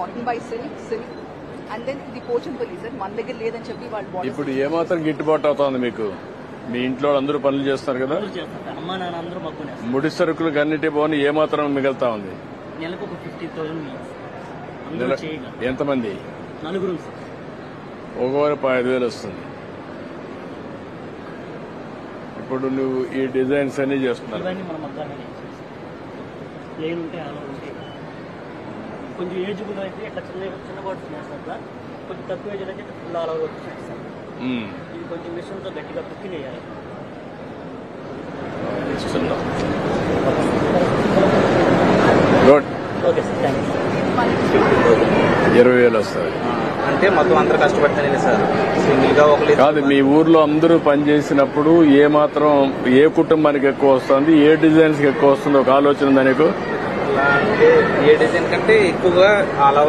Cotton by silk silk and then ఇది Pochampally sir మన దగ్గర లేదని చెప్పి వాళ్ళు ఇప్పుడు ఏమాత్రం గిట్టుబాటు అవుతోంది మీకు? మీ ఇంట్లో అందరూ పనులు చేస్తున్నారు కదా? అమ్మా నాన్న అందరూ ముడి సరుకులకు అన్నిటి పోని ఏమాత్రం మిగులుతా ఉంది? నెలకు ఒక ఫిఫ్టీ థౌసండ్ ఎంతమంది? నలుగురు ఒకవారు ఐదు వేలు వస్తుంది. ఇప్పుడు నువ్వు ఈ డిజైన్స్ అన్ని చేస్తున్నారు. కొంచెం ఏజ్ కూడా అయితే ఇట్లా చిన్న చిన్న బాటిల్స్ వేస్తారు సార్ కొంచెం తక్కువ ఏజ్ అయితే ఫుల్ అలా వచ్చేసి సార్. ఉమ్. ఇది కొంచెం మిషన్తో గట్టిగా కుక్కి వేయాలి. ఇస్తున్నా good okay sir thank you ఇరవై వేలు వస్తుంది అంటే మొత్తం అందరు కష్టపడితేనే సార్? సింగిల్గా ఒక కాదు మీ ఊర్లో అందరూ పనిచేసినప్పుడు ఏ మాత్రం ఏ కుటుంబానికి ఎక్కువ వస్తుంది ఏ డిజైన్స్ ఎక్కువ వస్తుంది ఒక ఆలోచన ఉందా నీకు? అంటే ఏ డిజైన్ కంటే ఎక్కువగా ఆల్